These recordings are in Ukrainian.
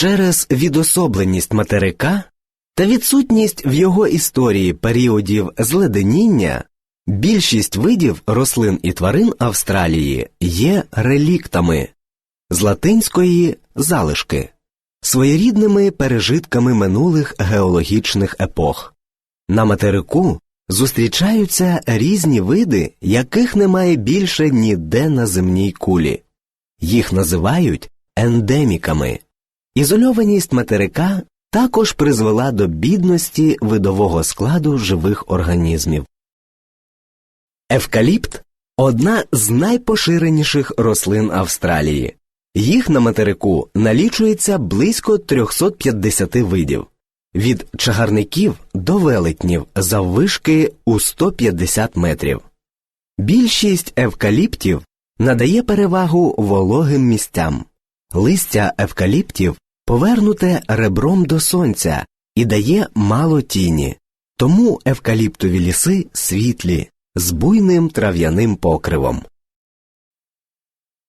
Через відособленість материка та відсутність в його історії періодів зледеніння більшість видів рослин і тварин Австралії є реліктами з латинської залишки, своєрідними пережитками минулих геологічних епох. На материку зустрічаються різні види, яких немає більше ніде на земній кулі. Їх називають ендеміками. Ізольованість материка також призвела до бідності видового складу живих організмів. Евкаліпт одна з найпоширеніших рослин Австралії. Їх на материку налічується близько 350 видів від чагарників до велетнів заввишки у 150 метрів. Більшість евкаліптів надає перевагу вологим місцям. Листя евкаліптів повернуте ребром до сонця і дає мало тіні, тому евкаліптові ліси світлі з буйним трав'яним покривом.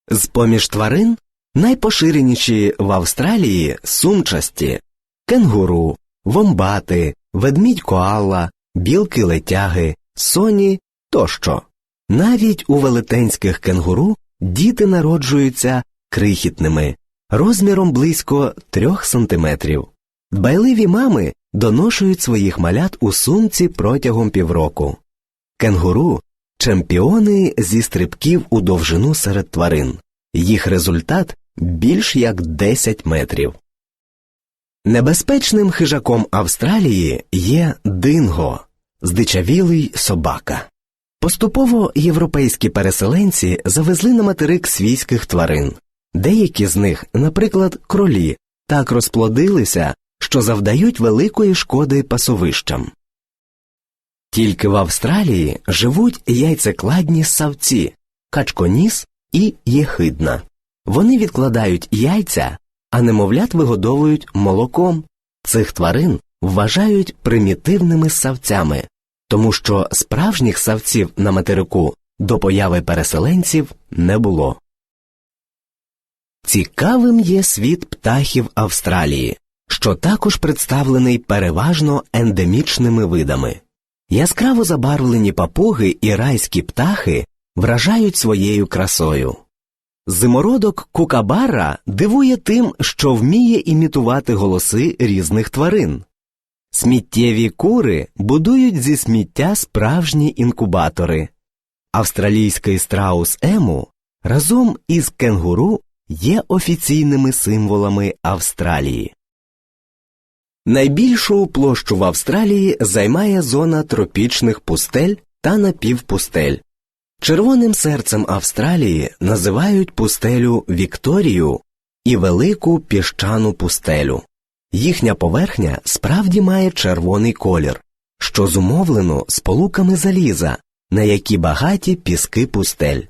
З поміж тварин найпоширеніші в Австралії сумчасті кенгуру, вомбати, ведмідь коала, білки летяги, соні тощо. Навіть у велетенських кенгуру діти народжуються крихітними, розміром близько трьох сантиметрів. Дбайливі мами доношують своїх малят у сумці протягом півроку. Кенгуру чемпіони зі стрибків у довжину серед тварин. Їх результат більш як 10 метрів. Небезпечним хижаком Австралії є динго, здичавілий собака. Поступово європейські переселенці завезли на материк свійських тварин. Деякі з них, наприклад, кролі, так розплодилися, що завдають великої шкоди пасовищам. Тільки в Австралії живуть яйцекладні ссавці, качконіс і єхидна. Вони відкладають яйця, а немовлят вигодовують молоком. Цих тварин вважають примітивними ссавцями, тому що справжніх ссавців на материку до появи переселенців не було. Цікавим є світ птахів Австралії, що також представлений переважно ендемічними видами. Яскраво забарвлені папуги і райські птахи вражають своєю красою. Зимородок кукабара дивує тим, що вміє імітувати голоси різних тварин. Сміттєві кури будують зі сміття справжні інкубатори. Австралійський страус ему разом із кенгуру є офіційними символами Австралії. Найбільшу площу в Австралії займає зона тропічних пустель та напівпустель. Червоним серцем Австралії називають пустелю Вікторію і велику піщану пустелю. Їхня поверхня справді має червоний колір, що зумовлено сполуками заліза, на які багаті піски пустель.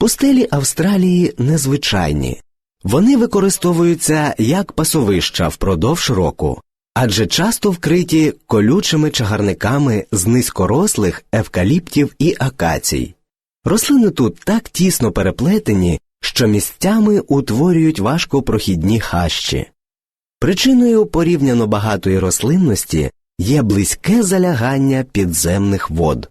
Пустелі Австралії незвичайні, вони використовуються як пасовища впродовж року, адже часто вкриті колючими чагарниками з низькорослих евкаліптів і акацій. Рослини тут так тісно переплетені, що місцями утворюють важкопрохідні хащі. Причиною порівняно багатої рослинності є близьке залягання підземних вод.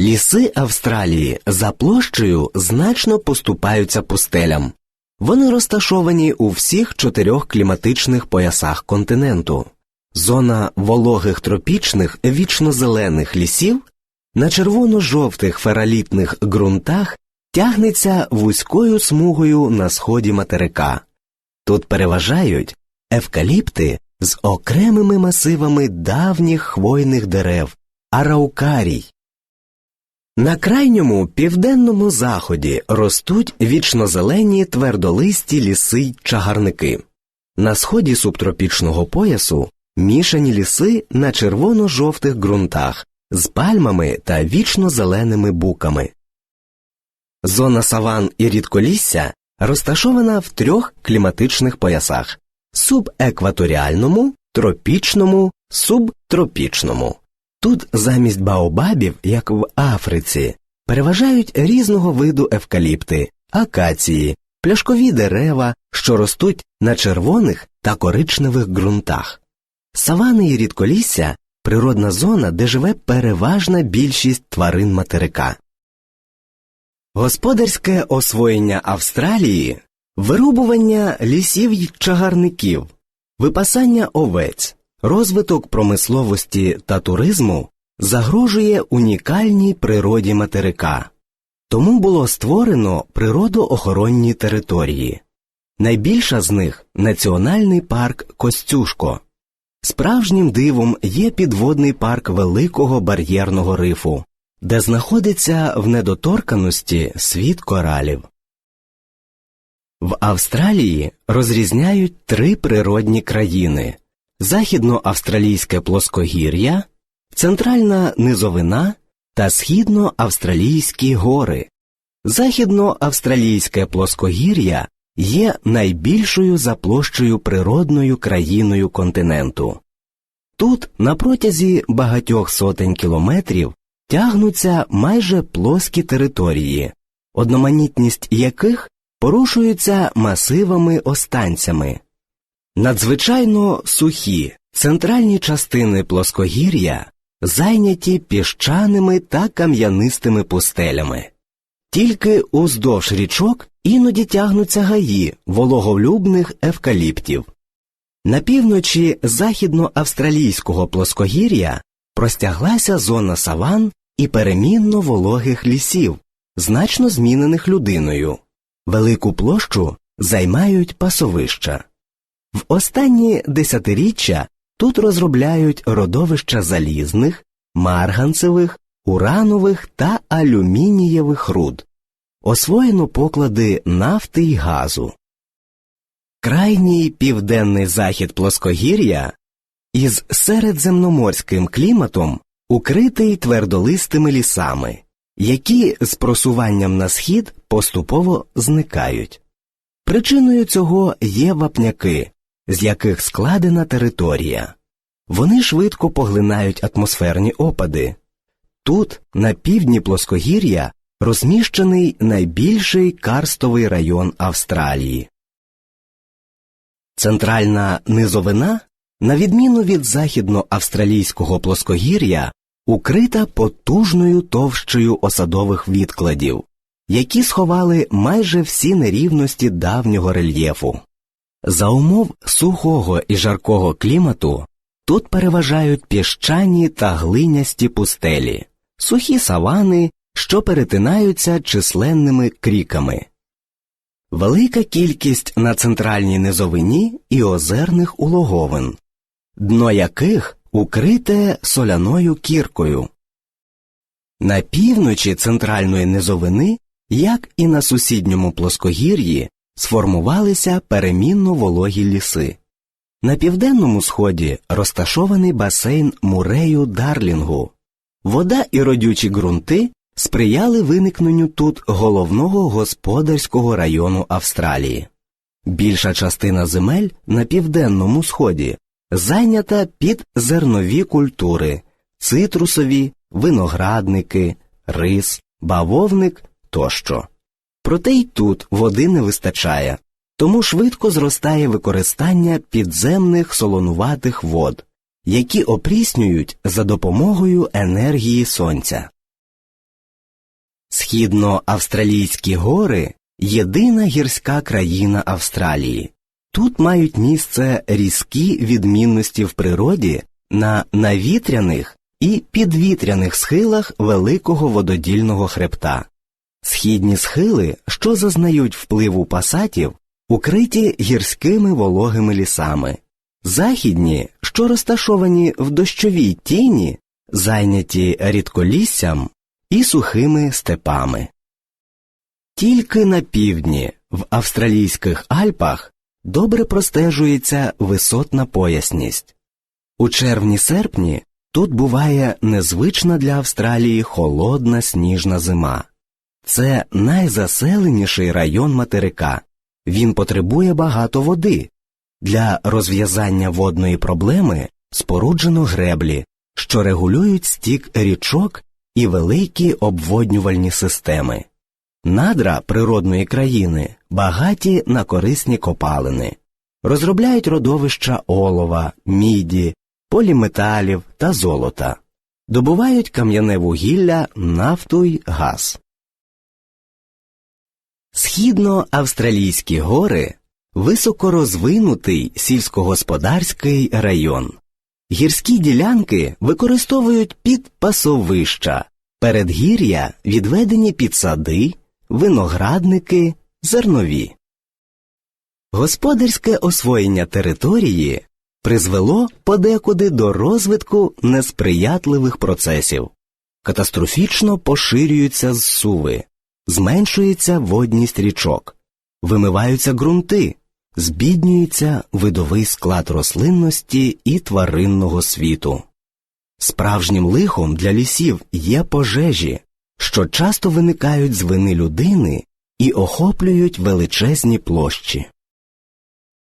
Ліси Австралії за площею значно поступаються пустелям. Вони розташовані у всіх чотирьох кліматичних поясах континенту. Зона вологих тропічних вічнозелених лісів на червоно-жовтих фералітних ґрунтах тягнеться вузькою смугою на сході материка. Тут переважають евкаліпти з окремими масивами давніх хвойних дерев, араукарій. На крайньому південному заході ростуть вічнозелені твердолисті ліси й чагарники. На сході субтропічного поясу мішані ліси на червоно-жовтих ґрунтах з пальмами та вічно-зеленими буками. Зона саван і рідколісся розташована в трьох кліматичних поясах субекваторіальному, тропічному, субтропічному. Тут замість баобабів, як в Африці, переважають різного виду евкаліпти, акації, пляшкові дерева, що ростуть на червоних та коричневих ґрунтах. Савани і рідколісся природна зона, де живе переважна більшість тварин материка. Господарське освоєння Австралії, вирубування лісів й чагарників, випасання овець, розвиток промисловості та туризму загрожує унікальній природі материка. Тому було створено природоохоронні території. Найбільша з них національний парк Костюшко. Справжнім дивом є підводний парк Великого бар'єрного рифу, де знаходиться в недоторканості світ коралів. В Австралії розрізняють три природні країни західноавстралійське плоскогір'я, центральна низовина та східноавстралійські гори. Західноавстралійське плоскогір'я є найбільшою за площею природною країною континенту. Тут на протязі багатьох сотень кілометрів тягнуться майже плоскі території, одноманітність яких порушується масивами останцями. Надзвичайно сухі центральні частини плоскогір'я зайняті піщаними та кам'янистими пустелями. Тільки уздовж річок іноді тягнуться гаї вологолюбних евкаліптів. На півночі західноавстралійського плоскогір'я простяглася зона саван і перемінно вологих лісів, значно змінених людиною. Велику площу займають пасовища. В останні десятиріччя тут розробляють родовища залізних, марганцевих, уранових та алюмінієвих руд, освоєно поклади нафти й газу. Крайній південний захід плоскогір'я із середземноморським кліматом укритий твердолистими лісами, які з просуванням на схід поступово зникають. Причиною цього є вапняки, з яких складена територія. Вони швидко поглинають атмосферні опади. Тут, на півдні плоскогір'я, розміщений найбільший карстовий район Австралії. Центральна низовина, на відміну від західноавстралійського плоскогір'я, укрита потужною товщею осадових відкладів, які сховали майже всі нерівності давнього рельєфу. За умов сухого і жаркого клімату тут переважають піщані та глинясті пустелі, сухі савани, що перетинаються численними кріками. Велика кількість на центральній низовині і озерних улоговин, дно яких укрите соляною кіркою. На півночі центральної низовини, як і на сусідньому плоскогір'ї, сформувалися перемінно вологі ліси. На південному сході розташований басейн мурею Дарлінгу. Вода і родючі ґрунти сприяли виникненню тут головного господарського району Австралії. Більша частина земель на південному сході зайнята під зернові культури, цитрусові, виноградники, рис, бавовник тощо. Проте й тут води не вистачає, тому швидко зростає використання підземних солонуватих вод, які опріснюють за допомогою енергії сонця. Східноавстралійські гори єдина гірська країна Австралії. Тут мають місце різкі відмінності в природі на навітряних і підвітряних схилах великого вододільного хребта. Східні схили, що зазнають впливу пасатів, укриті гірськими вологими лісами, західні, що розташовані в дощовій тіні, зайняті рідколіссям і сухими степами. Тільки на півдні, в австралійських Альпах, добре простежується висотна поясність. У червні-серпні тут буває незвична для Австралії холодна сніжна зима. Це найзаселеніший район материка. Він потребує багато води. Для розв'язання водної проблеми споруджено греблі, що регулюють стік річок і великі обводнювальні системи. Надра природної країни багаті на корисні копалини, розробляють родовища олова, міді, поліметалів та золота, добувають кам'яне вугілля, нафту й газ. Східноавстралійські гори високорозвинутий сільськогосподарський район. Гірські ділянки використовують під пасовища, передгір'я відведені під сади, виноградники, зернові. Господарське освоєння території призвело подекуди до розвитку несприятливих процесів. Катастрофічно поширюються зсуви, зменшується водність річок, вимиваються ґрунти, збіднюється видовий склад рослинності і тваринного світу. Справжнім лихом для лісів є пожежі, що часто виникають з вини людини і охоплюють величезні площі.